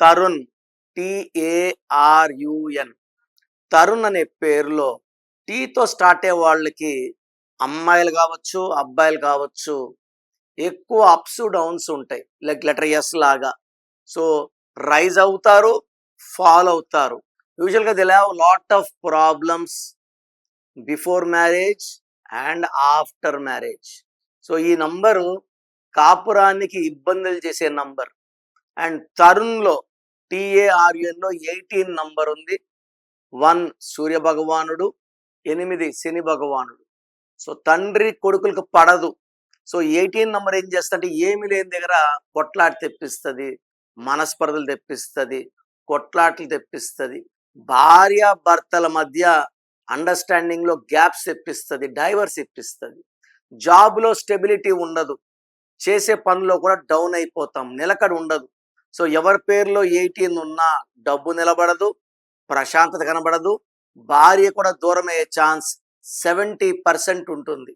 తరుణ్ టిఏఆర్యుఎన్. తరుణ్ అనే పేరులో టీతో స్టార్ట్ అయ్యే వాళ్ళకి అమ్మాయిలు కావచ్చు అబ్బాయిలు కావచ్చు ఎక్కువ అప్స్ డౌన్స్ ఉంటాయి. లైక్ లెటర్ ఎస్ లాగా. సో రైజ్ అవుతారు ఫాల్ అవుతారు. యూజువల్గా they'll have lot of problems before marriage and after marriage. So ఈ నంబరు కాపురానికి ఇబ్బందులు చేసే నంబర్. అండ్ తరుణ్లో టిఏఆర్యుఎన్లో ఎయిటీన్ నంబర్ ఉంది. వన్ సూర్య భగవానుడు ఎనిమిది శని భగవానుడు. సో తండ్రి కొడుకులకు పడదు. సో ఎయిటీన్ నంబర్ ఏం చేస్తుంటే ఏమి లేని దగ్గర కొట్లాట తెప్పిస్తుంది మనస్పర్ధలు తెప్పిస్తుంది కొట్లాటలు తెప్పిస్తుంది భార్య భర్తల మధ్య అండర్స్టాండింగ్లో గ్యాప్స్ తెప్పిస్తుంది డైవర్స్ ఇప్పిస్తుంది జాబ్లో స్టెబిలిటీ ఉండదు. చేసే పనిలో కూడా డౌన్ అయిపోతాం నిలకడ ఉండదు. సో ఎవరి పేరులో ఎయిటీన్ ఉన్నా డబ్బు నిలబడదు ప్రశాంతత కనబడదు భార్య కూడా దూరమయ్యే ఛాన్స్ సెవెంటీ పర్సెంట్ ఉంటుంది.